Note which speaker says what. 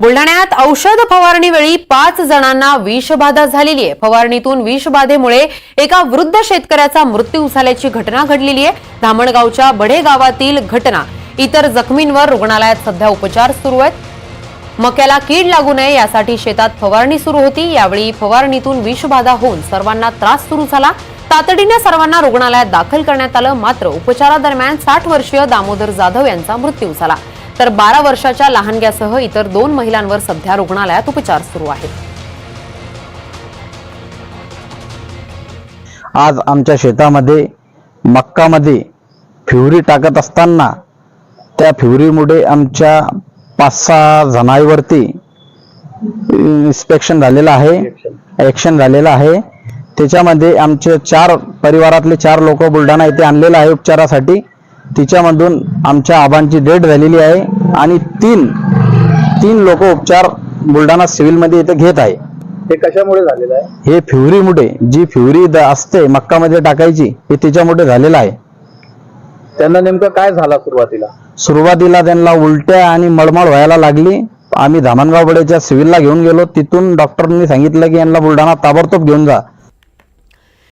Speaker 1: बुलढाण्यात औषध फवारणीवेळी पाच जणांना विषबाधा झालेली आहे. फवारणीतून विषबाधेमुळे एका वृद्ध शेतकऱ्याचा मृत्यू झाल्याची घटना घडलेली आहे. धामणगावच्या बढे गावातील घटना. इतर जखमींवर रुग्णालयात सध्या उपचार सुरू आहेत. मक्याला कीड लागू नये यासाठी शेतात फवारणी सुरू होती. यावेळी फवारणीतून विषबाधा होऊन सर्वांना त्रास सुरू झाला. तातडीने सर्वांना रुग्णालयात दाखल करण्यात आलं. मात्र उपचारादरम्यान साठ वर्षीय दामोदर जाधव यांचा मृत्यू झाला. तर बारा वर्षाच्या लहानग्यासह इतर दोन महिलांवर सध्या रुग्णालयात उपचार सुरू आहेत.
Speaker 2: आज आमच्या शेतामध्ये मक्कामध्ये फ्युरी टाकत असताना त्या फ्युरीमुळे आमच्या पाच सहा जणांवरती इन्स्पेक्शन झालेलं आहे ॲक्शन झालेलं आहे. त्याच्यामध्ये आमचे चार परिवारातले चार लोक बुलढाणा येथे आणलेलं आहे उपचारासाठी. तिच्यामधून आमच्या आबांची डेट झालेली आहे आणि तीन तीन लोक उपचार बुलढाणा सिव्हिलमध्ये इथे घेत आहे.
Speaker 3: हे कशामुळे झालेलं आहे?
Speaker 2: हे फ्युरीमुळे जी फ्युरी असते मक्कामध्ये टाकायची हे त्याच्यामुळे झालेलं आहे.
Speaker 3: त्यांना नेमकं काय झाला सुरुवातीला?
Speaker 2: सुरुवातीला त्यांना उलट्या आणि मळमळ व्हायला लागली. आम्ही धामणगाव बडेच्या सिव्हिलला घेऊन गेलो. तिथून डॉक्टरांनी सांगितलं की यांना बुलढाणा ताबडतोब घेऊन जा.